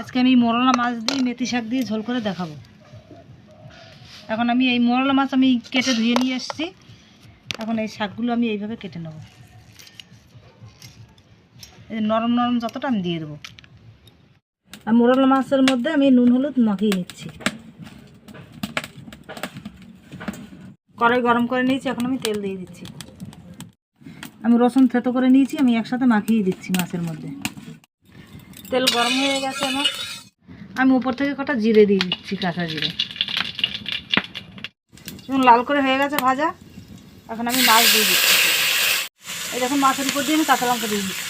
আজকে আমি মোরলা মাছ দিয়ে মেথি শাক দিয়ে ঝোল করে দেখাবো। এখন আমি এই মোরলা মাছ আমি কেটে ধুয়ে নিয়ে এসেছি। এখন এই শাকগুলো আমি এইভাবে কেটে নেব। এই নরম নরম যতটা আমি দিয়ে দেবো। আর মোরলা মাছের মধ্যে আমি নুন হলুদ মাখিয়ে নিচ্ছি। কড়াই গরম করে নিয়েছি, এখন আমি তেল দিয়ে দিচ্ছি। আমি রসুন থেতো করে নিয়েছি, আমি একসাথে মাখিয়ে দিচ্ছি মাছের মধ্যে। তেল গরম হয়ে গেছে আমার। আমি উপর থেকে কটা জিরে দিয়ে দিচ্ছি কাঁচা জিরে। লাল করে হয়ে গেছে ভাজা। এখন আমি মাছ দিয়ে দিচ্ছি। এই দেখুন মাছের উপর দিয়ে আমি কাঁচা লঙ্কা দিয়ে দিচ্ছি।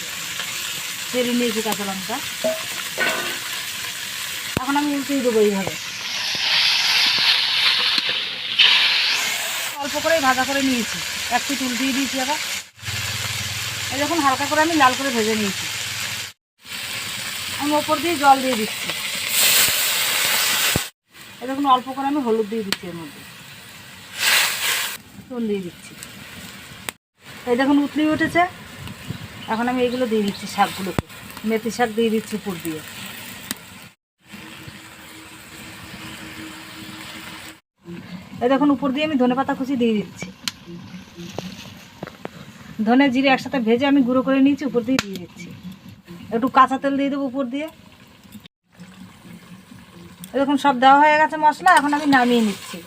চেরি নিয়েছি কাঁচা লঙ্কা। এখন আমি উল্টিয়ে দেবো এইভাবে। অল্প করেই ভাজা করে নিয়েছি। এক পিঠ উল্টিয়ে দিয়েছি আবার। এই দেখুন হালকা করে আমি লাল করে ভেজে নিয়েছি। আমি ওপর দিয়ে জল দিয়ে দিচ্ছি। এরকম অল্প করে আমি হলুদ দিয়ে দিচ্ছি এর মধ্যে। চুন দিয়ে দিচ্ছি। এই দেখুন, উতলি উঠেছে। এখন আমি এইগুলো দিয়ে দিচ্ছি শাকগুলোকে। মেথি শাক দিয়ে দিচ্ছি উপর দিয়ে। এই দেখুন, উপর দিয়ে আমি ধনে পাতা কুচি দিয়ে দিচ্ছি। ধনে জিরে একসাথে ভেজে আমি গুঁড়ো করে নিয়েছি, উপর দিয়ে দিয়ে দিচ্ছি। একটু কাঁচা তেল দিয়ে দেবো উপর দিয়ে। এরকম সব দেওয়া হয়ে গেছে মশলা, এখন আমি নামিয়ে নিচ্ছি।